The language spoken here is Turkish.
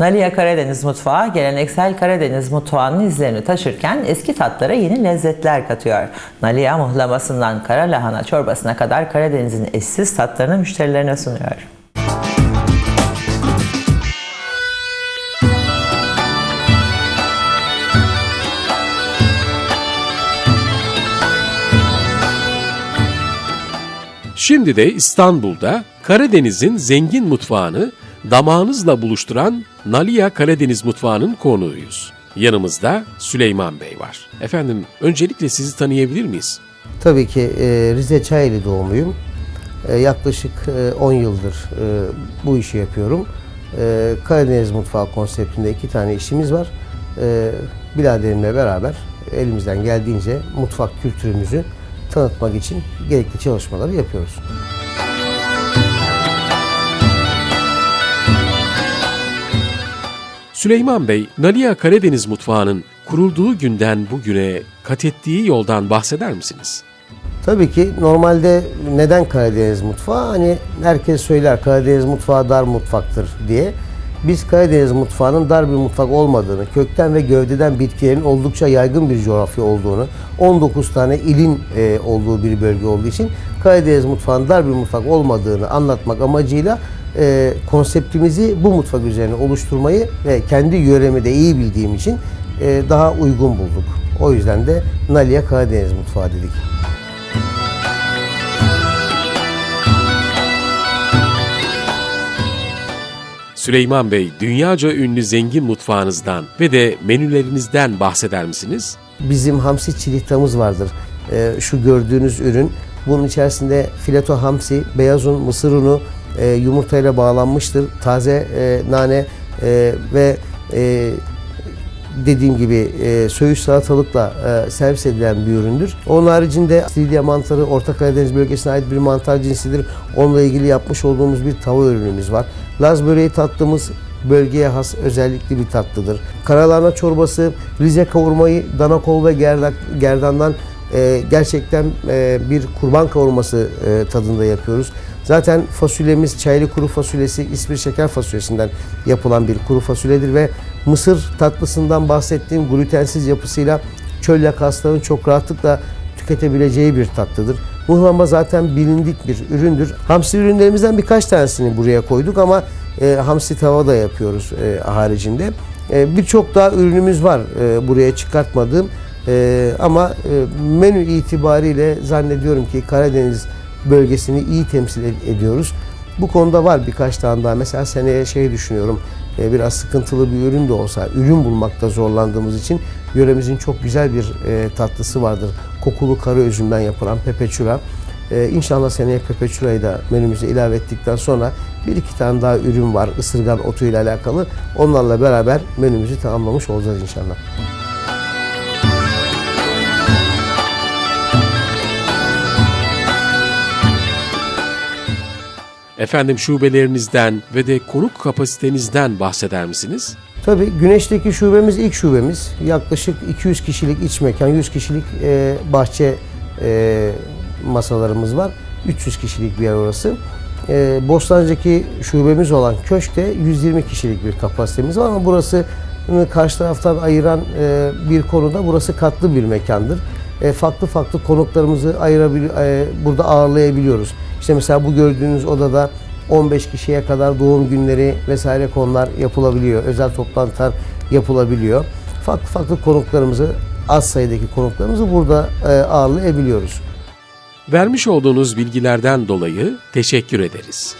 Nalia Karadeniz Mutfağı geleneksel Karadeniz mutfağının izlerini taşırken eski tatlara yeni lezzetler katıyor. Nalia muhlamasından kara lahana çorbasına kadar Karadeniz'in eşsiz tatlarını müşterilerine sunuyor. Şimdi de İstanbul'da Karadeniz'in zengin mutfağını damağınızla buluşturan Nalia Karadeniz Mutfağı'nın konuğuyuz. Yanımızda Süleyman Bey var. Efendim öncelikle sizi tanıyabilir miyiz? Tabii ki e, Rize Çayeli doğumluyum. E, yaklaşık e, 10 yıldır e, bu işi yapıyorum. Karadeniz mutfağı konseptinde iki tane işimiz var. E, biraderimle beraber elimizden geldiğince mutfak kültürümüzü tanıtmak için gerekli çalışmaları yapıyoruz. Süleyman Bey, Nalia Karadeniz Mutfağı'nın kurulduğu günden bugüne kat ettiği yoldan bahseder misiniz? Tabii ki normalde neden Karadeniz mutfağı? Hani herkes söyler Karadeniz mutfağı dar mutfaktır diye. Biz Karadeniz mutfağının dar bir mutfak olmadığını, kökten ve gövdeden bitkilerin oldukça yaygın bir coğrafya olduğunu, 19 tane ilin e, olduğu bir bölge olduğu için Karadeniz mutfağının dar bir mutfak olmadığını anlatmak amacıyla e, konseptimizi bu mutfak üzerine oluşturmayı ve kendi yöremi de iyi bildiğim için e, daha uygun bulduk. O yüzden de Nalia Karadeniz mutfağı dedik. Süleyman Bey, dünyaca ünlü zengin mutfağınızdan ve de menülerinizden bahseder misiniz? Bizim hamsi çilitamız vardır. Ee, şu gördüğünüz ürün. Bunun içerisinde fileto hamsi, beyaz un, mısır unu, e, yumurtayla bağlanmıştır. Taze e, nane e, ve e, dediğim gibi e, söğüş salatalıkla e, servis edilen bir üründür. Onun haricinde Stilya mantarı Orta Karadeniz bölgesine ait bir mantar cinsidir. Onunla ilgili yapmış olduğumuz bir tava ürünümüz var. Laz böreği tatlımız bölgeye has özellikli bir tatlıdır. Karalahana çorbası, Rize kavurmayı dana kol ve gerdandan e, gerçekten e, bir kurban kavurması e, tadında yapıyoruz. Zaten fasulyemiz çaylı kuru fasulyesi, ispir şeker fasulyesinden yapılan bir kuru fasulyedir ve mısır tatlısından bahsettiğim glutensiz yapısıyla çöl hastaların çok rahatlıkla tüketebileceği bir tatlıdır. Muhlama zaten bilindik bir üründür. Hamsi ürünlerimizden birkaç tanesini buraya koyduk ama e, hamsi tava da yapıyoruz e, haricinde. E, Birçok daha ürünümüz var e, buraya çıkartmadığım. E, ama e, menü itibariyle zannediyorum ki Karadeniz bölgesini iyi temsil ed- ediyoruz. Bu konuda var birkaç tane daha. Mesela seneye şey düşünüyorum. e, biraz sıkıntılı bir ürün de olsa, ürün bulmakta zorlandığımız için yöremizin çok güzel bir e, tatlısı vardır. Kokulu kara üzümden yapılan pepeçura. E, inşallah seneye pepeçurayı da menümüze ilave ettikten sonra bir iki tane daha ürün var ısırgan otu ile alakalı. Onlarla beraber menümüzü tamamlamış olacağız inşallah. Efendim şubelerinizden ve de konuk kapasitenizden bahseder misiniz? Tabii Güneş'teki şubemiz ilk şubemiz. Yaklaşık 200 kişilik iç mekan, 100 kişilik e, bahçe e, masalarımız var. 300 kişilik bir yer orası. E, Bostancı'daki şubemiz olan Köşk'te 120 kişilik bir kapasitemiz var ama burası karşı taraftan ayıran e, bir konuda burası katlı bir mekandır. E, farklı farklı konuklarımızı ayırabil e, burada ağırlayabiliyoruz. İşte mesela bu gördüğünüz odada 15 kişiye kadar doğum günleri vesaire konular yapılabiliyor. Özel toplantılar yapılabiliyor. Farklı farklı konuklarımızı, az sayıdaki konuklarımızı burada e, ağırlayabiliyoruz. Vermiş olduğunuz bilgilerden dolayı teşekkür ederiz.